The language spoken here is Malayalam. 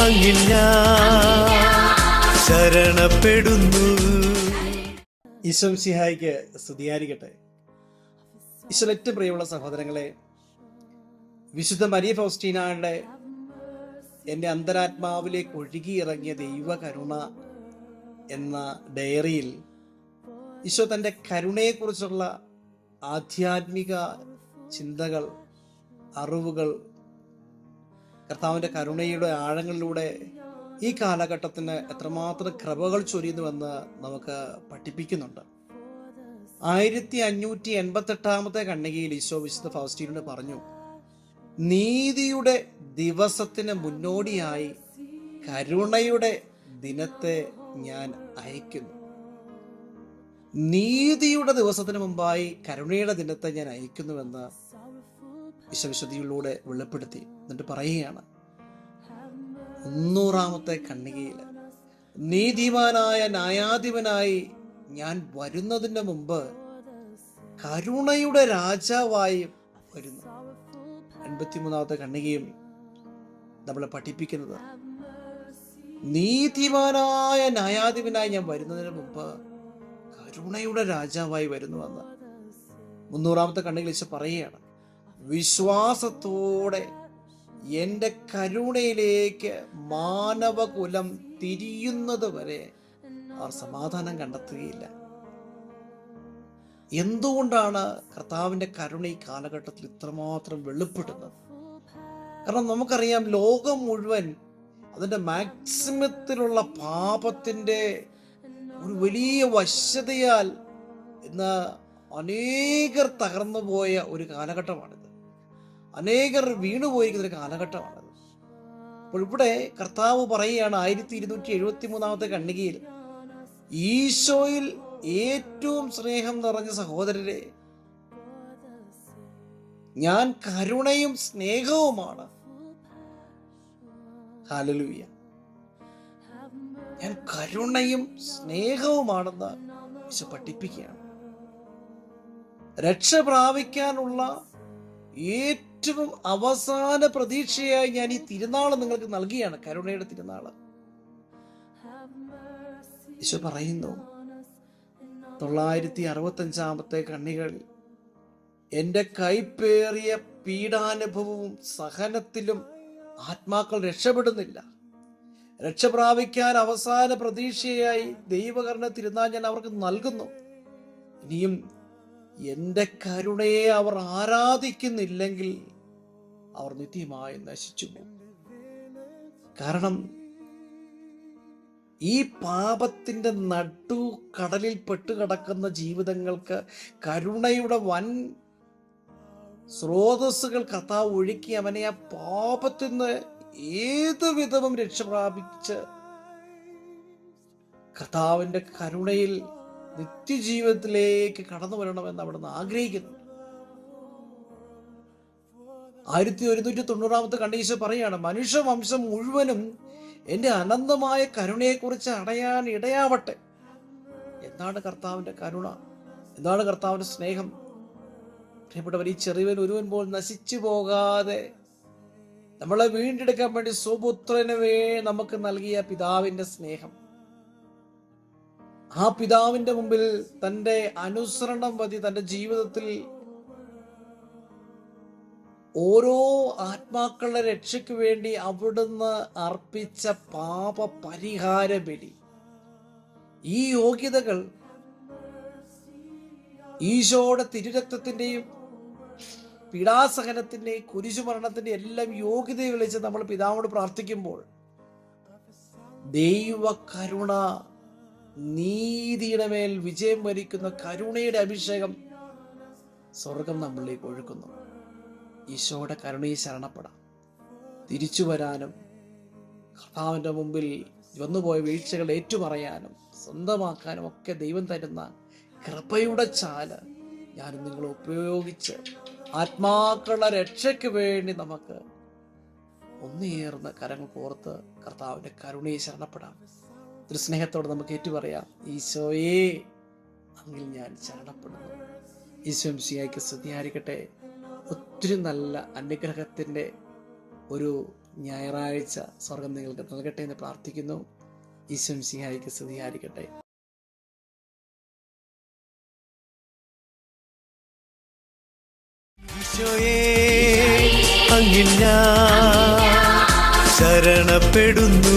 അങ്ങിൽ ഞാൻ ശരണപ്പെടുന്നു. ഈശോ സിഹായിക്ക് സ്തുതിയായിരിക്കട്ടെ. പ്രിയമുള്ള സഹോദരങ്ങളെ വിശുദ്ധ മരിയ ഫൗസ്റ്റീനയുടെ എന്റെ അന്തരാത്മാവിലേക്ക് ഒഴുകിയിറങ്ങിയ ദൈവകരുണ എന്ന ഡയറിയിൽ ഈശോ തന്റെ കരുണയെക്കുറിച്ചുള്ള ആധ്യാത്മിക ചിന്തകൾ അറിവുകൾ കർത്താവിന്റെ കരുണയുടെ ആഴങ്ങളിലൂടെ ഈ കാലഘട്ടത്തിന് എത്രമാത്രം കൃപകൾ ചൊരിയുന്നുവെന്ന് നമുക്ക് പഠിപ്പിക്കുന്നുണ്ട്. ആയിരത്തി അഞ്ഞൂറ്റി എൺപത്തെട്ടാമത്തെ കണ്ണികയിൽ ഈശോ വിശുദ്ധ ഫൗസ്റ്റീനോട് പറഞ്ഞു നീതിയുടെ ദിവസത്തിന് മുന്നോടിയായി കരുണയുടെ ദിനത്തെ ഞാൻ അയക്കുന്നു നീതിയുടെ ദിവസത്തിന് മുമ്പായി കരുണയുടെ ദിനത്തെ ഞാൻ അയക്കുന്നുവെന്ന് വിശ്വവിശുദ്ധിയിലൂടെ വെളിപ്പെടുത്തി എന്നിട്ട് പറയുകയാണ് മുന്നൂറാമത്തെ കണ്ണികയിൽ നീതിമാനായ ന്യായാധിപനായി ഞാൻ വരുന്നതിന് മുമ്പ് കരുണയുടെ രാജാവായി വരുന്നു. എൺപത്തിമൂന്നാമത്തെ കണ്ണികയും നമ്മളെ പഠിപ്പിക്കുന്നത് നീതിമാനായ ന്യായാധിപനായി ഞാൻ വരുന്നതിന് മുമ്പ് കരുണയുടെ രാജാവായി വരുന്നുവെന്ന് മുന്നൂറാമത്തെ കണ്ണികളിച്ച് പറയുകയാണ് വിശ്വാസത്തോടെ എന്റെ കരുണയിലേക്ക് മാനവകുലം തിരിയുന്നത് വരെ അവർ സമാധാനം കണ്ടെത്തുകയില്ല. എന്തുകൊണ്ടാണ് കർത്താവിന്റെ കരുണ ഈ കാലഘട്ടത്തിൽ ഇത്രമാത്രം വെളിപ്പെടുന്നത്? കാരണം നമുക്കറിയാം ലോകം മുഴുവൻ അതിന്റെ മാക്സിമത്തിലുള്ള പാപത്തിന്റെ ഒരു വലിയ വശ്യതയാൽ ഇന്ന് അനേകർ തകർന്നു പോയ ഒരു കാലഘട്ടമാണിത്. അനേകർ വീണുപോയിരിക്കുന്ന ഒരു കാലഘട്ടമാണത്. അപ്പോൾ ഇവിടെ കർത്താവ് പറയുകയാണ് ആയിരത്തി ഇരുന്നൂറ്റി എഴുപത്തി മൂന്നാമത്തെ കണ്ണികയിൽ ഈശോയിൽ ഏറ്റവും സ്നേഹം നിറഞ്ഞ സഹോദരരെ ഞാൻ കരുണയും സ്നേഹവുമാണ്. ഹാലലൂയ ഞാൻ കരുണയും സ്നേഹവുമാണെന്ന് ഈശോ പഠിപ്പിക്കുകയാണ്. രക്ഷ പ്രാപിക്കാനുള്ള ഏറ്റവും അവസാന പ്രതീക്ഷയായി ഞാൻ ഈ തിരുനാൾ നിങ്ങൾക്ക് നൽകിയാണ് കരുണയുടെ തിരുനാൾ ഈശോ പറയുന്നു തൊള്ളായിരത്തി അറുപത്തി അഞ്ചാമത്തെ കണ്ണികളിൽ എന്റെ കൈപ്പേറിയ പീഡാനുഭവവും സഹനത്തിലും ആത്മാക്കൾ രക്ഷപ്പെടുന്നില്ല. രക്ഷപ്രാപിക്കാൻ അവസാന പ്രതീക്ഷയായി ദൈവകരണ തിരുനാൾ ഞാൻ അവർക്ക് നൽകുന്നു. ഇനിയും എന്റെ കരുണയെ അവർ ആരാധിക്കുന്നില്ലെങ്കിൽ അവർ നിത്യമായി നശിച്ചു കാരണം ഈ പാപത്തിന്റെ നടു കടലിൽ പെട്ടുകിടക്കുന്ന ജീവിതങ്ങൾക്ക് കരുണയുടെ വൻ സ്രോതസ്സുകൾ കഥാവ് ഒഴുക്കി അവനെ ആ പാപത്തിൽ നിന്ന് ഏത് വിധവും രക്ഷ പ്രാപിച്ച് കർത്താവിന്റെ കരുണയിൽ നിത്യജീവിതത്തിലേക്ക് കടന്നു വരണമെന്ന് അവിടെ നിന്ന് ആഗ്രഹിക്കുന്നു. ആയിരത്തി ഒരുന്നൂറ്റി തൊണ്ണൂറാമത്തെ കണ്ടീശ പറയാണ് മനുഷ്യവംശം മുഴുവനും എന്റെ അനന്തമായ കരുണയെക്കുറിച്ച് അടയാൻ ഇടയാവട്ടെ. എന്താണ് കർത്താവിന്റെ കരുണ? എന്താണ് കർത്താവിന്റെ സ്നേഹം? പ്രിയപ്പെട്ടവർ ഈ ചെറിയവൻ ഒരുവൻ പോൽ നശിച്ചു പോകാതെ നമ്മളെ വീണ്ടെടുക്കാൻ വേണ്ടി സ്വപുത്രന് വേ നമുക്ക് നൽകിയ പിതാവിന്റെ സ്നേഹം. ആ പിതാവിന്റെ മുമ്പിൽ തന്റെ അനുസരണം വതി തന്റെ ജീവിതത്തിൽ ഓരോ ആത്മാക്കളുടെ രക്ഷയ്ക്ക് വേണ്ടി അവിടുന്ന് അർപ്പിച്ച പാപ പരിഹാര ബലി ഈ യോഗ്യതകൾ ഈശോയുടെ തിരുരക്തത്തിന്റെയും പീഡാസഹനത്തിന്റെയും കുരിശുമരണത്തിന്റെ എല്ലാം യോഗ്യത വിളിച്ച് നമ്മൾ പിതാവോട് പ്രാർത്ഥിക്കുമ്പോൾ ദൈവ കരുണ നീതിയുടെ മേൽ വിജയം വരിക്കുന്ന കരുണയുടെ അഭിഷേകം സ്വർഗം നമ്മളിലേക്ക് ഒഴുക്കുന്നു. ഈശോയുടെ കരുണയിൽ ശരണപ്പെടാം. തിരിച്ചു വരാനും കർത്താവിന്റെ മുമ്പിൽ വന്നുപോയ വീഴ്ചകൾ ഏറ്റുപറയാനും സ്വന്തമാക്കാനും ഒക്കെ ദൈവം തരുന്ന കൃപയുടെ ചാൽ ഞാൻ നിങ്ങൾ ഉപയോഗിച്ച് ആത്മാക്കളുടെ രക്ഷയ്ക്ക് വേണ്ടി നമുക്ക് ഒന്നേറുന്ന കരങ്ങൾ കോർത്ത് കർത്താവിന്റെ കരുണയെ ശരണപ്പെടാം. സ്നേഹത്തോടെ നമുക്ക് ഏറ്റുപറയാം. ഈശോയെ അങ്ങിൽ ഞാൻ ശരണപ്പെടുന്നു. ഈശോ സിയായിക്ക് സ്തുതിയായിരിക്കട്ടെ. ഒത്തിരി നല്ല അനുഗ്രഹത്തിന്റെ ഒരു ഞായറാഴ്ച സ്വർഗം നിങ്ങൾക്ക് നൽകട്ടെ എന്ന് പ്രാർത്ഥിക്കുന്നു. ഈശ്വം സിംഹായിക്ക് സ്തുതിയായിരിക്കട്ടെ. ശരണപ്പെടുന്നു.